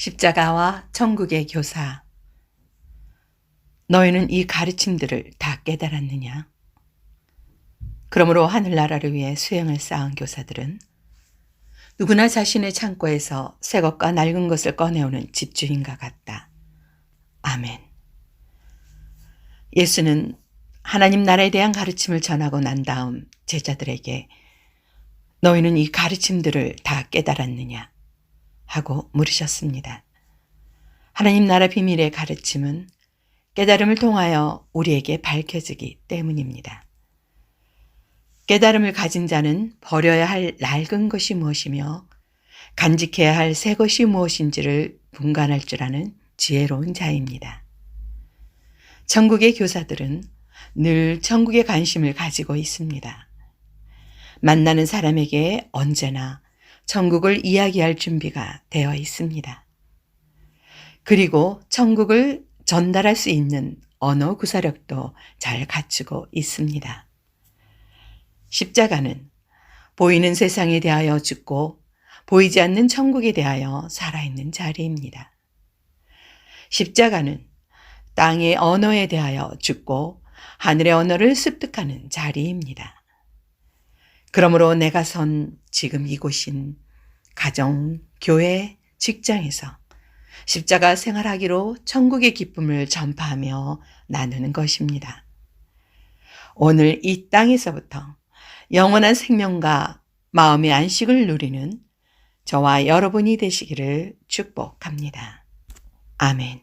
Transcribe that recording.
십자가와 천국의 교사. 너희는 이 가르침들을 다 깨달았느냐? 그러므로 하늘나라를 위해 수행을 쌓은 교사들은 누구나 자신의 창고에서 새 것과 낡은 것을 꺼내오는 집주인과 같다. 아멘. 예수는 하나님 나라에 대한 가르침을 전하고 난 다음 제자들에게 너희는 이 가르침들을 다 깨달았느냐? 하고 물으셨습니다. 하나님 나라 비밀의 가르침은 깨달음을 통하여 우리에게 밝혀지기 때문입니다. 깨달음을 가진 자는 버려야 할 낡은 것이 무엇이며 간직해야 할 새 것이 무엇인지를 분간할 줄 아는 지혜로운 자입니다. 천국의 교사들은 늘 천국의 관심을 가지고 있습니다. 만나는 사람에게 언제나 천국을 이야기할 준비가 되어 있습니다. 그리고 천국을 전달할 수 있는 언어 구사력도 잘 갖추고 있습니다. 십자가는 보이는 세상에 대하여 죽고 보이지 않는 천국에 대하여 살아있는 자리입니다. 십자가는 땅의 언어에 대하여 죽고 하늘의 언어를 습득하는 자리입니다. 그러므로 내가 선 지금 이곳인 가정, 교회, 직장에서 십자가 생활하기로 천국의 기쁨을 전파하며 나누는 것입니다. 오늘 이 땅에서부터 영원한 생명과 마음의 안식을 누리는 저와 여러분이 되시기를 축복합니다. 아멘.